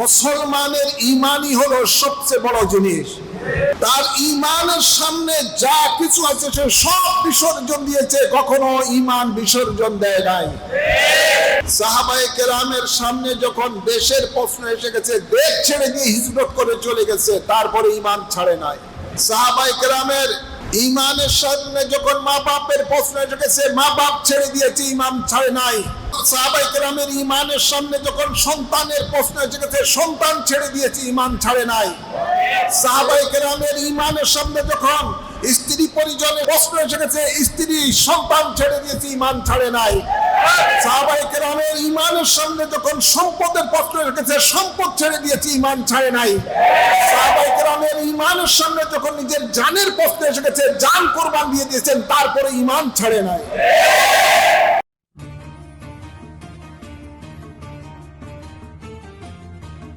মুসলমানের ইমানই হলো সবচেয়ে বড় জিনিস। তার ইমানের সামনে যা কিছু আছে, সে সব বিসর্জন দিয়েছে, কখনো ইমান বিসর্জন দেয় নাই। সাহাবায়ে কেরামের সামনে যখন দেশের প্রশ্ন এসে গেছে, দেশ ছেড়ে দিয়ে হিজরত করে চলে গেছে, তারপরে ইমান ছাড়ে নাই। সাহাবায়ে কেরামের ইমানের সামনে যখন মা বাপের প্রশ্ন গেছে মা বাপ ছেড়ে দিয়েছে ইমান ছাড়ে নাই। সাহাবায়ে কেরামের ইমানের সামনে যখন সন্তানের প্রশ্ন এসে সন্তান ছেড়ে দিয়েছে, ইমান ছাড়ে নাই। সাহাবাই কেরামের ইমানের সামনে যখন স্ত্রী পরিজনে প্রশ্ন এসে গেছে স্ত্রী সন্তান ছেড়ে দিয়েছে, ইমান ছাড়ে নাই। সাহাবাই কেরামের ইমানের সামনে যখন সম্পদের প্রশ্ন গেছে সম্পদ ছেড়ে দিয়েছে, ইমান ছাড়ে নাই। কেরামের ইমানের সামনে যখন নিজের জানের প্রশ্ন এসে গেছে জান কোরবান দিয়ে দিয়েছেন, তারপরে ইমান ছাড়ে নাই।